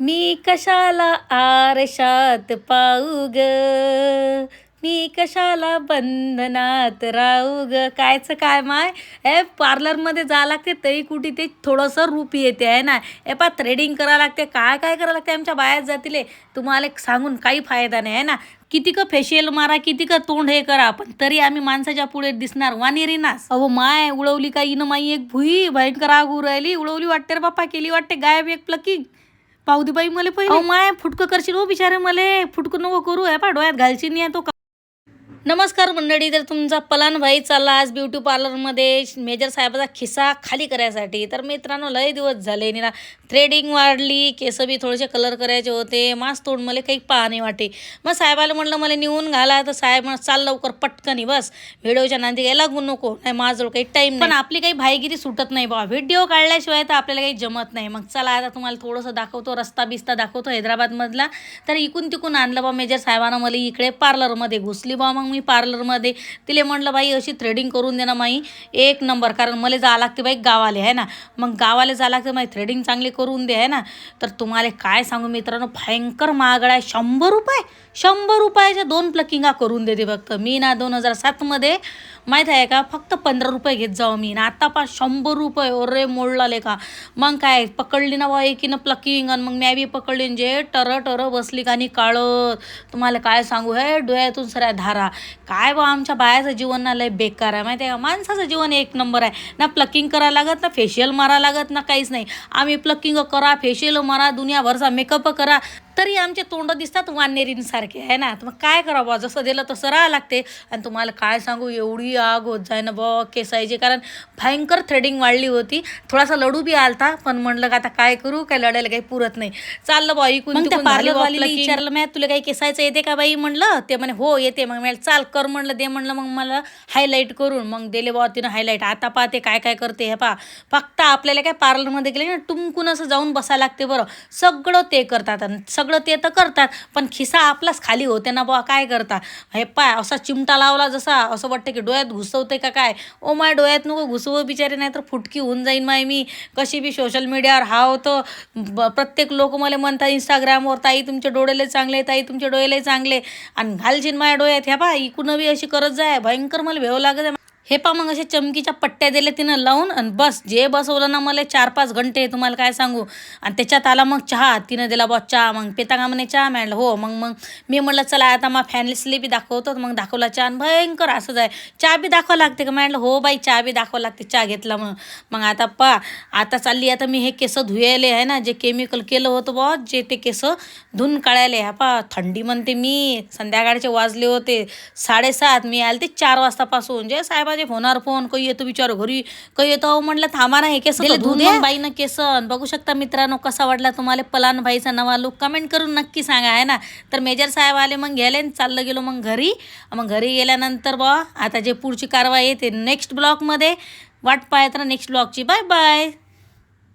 मी कशाला आरशात पाऊ ग? मी कशाला बंधनात राहू ग? कायचं काय माय? हे पार्लरमध्ये जा लागते तरी कुठे ते थोडंसं रूप येते आहे ना? ए पा थ्रेडिंग करावं लागते काय काय करावं लागते आमच्या बाहेर जातील. तुम्हाला एक सांगून काही फायदा नाही आहे ना? किती का फेशियल मारा किती का तोंड हे करा पण तरी आम्ही माणसाच्या पुढे दिसणार वानेरी नास. अहो माय उडवली का इन माई एक भुई? भयंकर आग राहिली उडवली वाटते रे बाप्पा केली वाटते गायब एक प्लकिंग पाहू दे बाई मला पहिले. माय फुटकं करशील हो बिचारे मले फुटकं नको करू हे पा डोळ्यात घालशील नाही तो नमस्कार मंडळी तर तुमचा पलान भाई चालला आज ब्युटी पार्लरमध्ये मेजर साहेबाचा खिसा खाली करायसाठी. तर मित्रांनो लय दिवस झाले निरा थ्रेडिंग वाढली केस बी थोडेसे कलर करायचे होते. मास तोंड मला काही पाहणे नाही वाटे. मग साहेबाला म्हणलं मला नेऊन घाला. तर साहेब चाल लवकर पटकन बस. व्हिडिओच्या नांदी काही लागू नको. नाही माझं काही टाईम पण आपली काही भाईगिरी सुटत नाही बाबा व्हिडिओ काढल्याशिवाय तर आपल्याला काही जमत नाही. मग चला आता तुम्हाला थोडंसं दाखवतो. रस्ता बिस्ता दाखवतो हैदराबादमधला. तर इकून तिकून आणलं बा मेजर साहेबानं. मला इकडे पार्लरमध्ये घुसली बा मग मी पार्लरमध्ये तिले म्हणलं बाई अशी थ्रेडिंग करून दे ना माई. एक नंबर कारण मला जावं लागते बाई गावाले आहे ना? मग गावाला जा लागते माई थ्रेडिंग चांगली करून दे आहे ना? तर तुम्हाला काय सांगू मित्रांनो? भयंकर महागडा आहे. शंभर रुपये शंभर रुपयाच्या दोन प्लकिंगा करून देते फक्त. मी ना दोन हजार सातमध्ये माहीत आहे का? फक्त पंधरा रुपये घेत जाऊ मी. ना आता पा शंभर रुपये. अरे मोडलाले का? मग काय? पकडली ना बा एकीनं प्लकिंग आणि मग मी बी पकडली जे टर टर बसली का आणि काळं तुम्हाला काय सांगू? हे डोळ्यातून सऱ्या धारा. काय बा आमच्या बायाचं जीवन ना लय बेकार आहे. माहिती आहे का? माणसाचं जीवन एक नंबर आहे. ना प्लकिंग करा लागत ना फेशियल मारा लागत ना काहीच नाही. आम्ही प्लकिंग करा फेशियल मारा दुनियाभरचा मेकअप करा. तरी आमचे तोंड दिसतात वानेरींसारखे आहे ना? मग काय करावं? बा जसं दिलं तसं राहावं लागते. आणि तुम्हाला काय सांगू एवढी आग होत जाय ना बा केसायची कारण भयंकर थ्रेडिंग वाढली होती. थोडासा लडू बी आलता पण म्हणलं का आता काय करू? काय लढायला काही पुरत नाही. चाललं बा आपलं विचारलं मी तुला काही केसायचं येते का बाई? म्हणलं. ते म्हणे हो येते. मग मला चाल कर. म्हणलं दे. म्हणलं मग मला हायलाईट करून. मग दिले बा तिनं हायलाईट आता पाहते काय काय करते हे पा फक्त आपल्याला काय पार्लरमध्ये गेले ना टुमकून असं जाऊन बसायला लागते बरं. सगळं ते करतात. आणि सगळं ते तर करतात पण खिसा आपलाच खाली होते ना बुवा काय करता? हे पाय असा चिमटा लावला जसा असं वाटतं की डोळ्यात घुसवते का काय? ओ माय डोळ्यात नको घुसवं बिचारे नाही तर फुटकी होऊन जाईन माय मी. कशी बी सोशल मीडियावर हा होतं. ब- प्रत्येक लोक मला म्हणतात इंस्टाग्रामवर ताई तुमचे डोळेले चांगले ताई तुमचे डोळेले चांगले. आणि घालशील माझ्या डोळ्यात ह्या पा इकून बी अशी करत जाय भयंकर मला भेव लागत आहे. हे पा मग असे चमकीच्या पट्ट्या दिल्या तिनं लावून आणि बस जे बसवलं ना मला चार पाच घंटे तुम्हाला काय सांगू? आणि त्याच्यात आला मग चहा. तिनं दिला बॉ चहा. मग पिता का म्हणे चहा म्हणलं हो मग मग मी म्हणलं चला आता मग फॅनली बी दाखवतो. मग दाखवला चहा आणि भयंकर असंच आहे चहा बी दाखवा लागते का? म्हणलं हो बाई चहा बी दाखवा लागते. चहा घेतला मग. मग आता पा आता चालली आता मी हे केस धुयाले आहे ना जे केमिकल केलं होतं बॉ जे ते केस धुवून काढायले. हा पा थंडी म्हणते मी. संध्याकाळचे वाजले होते. साडेसात मी आले ते चार वाजतापासून. जे साहेबा साहेबाचे फोनावर फोन काही येतो विचार घरी काही येतो अहो म्हणलं थांबा ना हे केस धुवून मग बाईनं केस. बघू शकता मित्रांनो कसा वाटला तुम्हाला पलान भाईचा नवा लुक कमेंट करून नक्की सांगा आहे ना? तर मेजर साहेब आले मग गेले चाललं गेलो मग घरी. मग घरी गेल्यानंतर बा आता जे पुढची कारवाई आहे ते नेक्स्ट ब्लॉकमध्ये वाट पाहत ना नेक्स्ट ब्लॉकची बाय बाय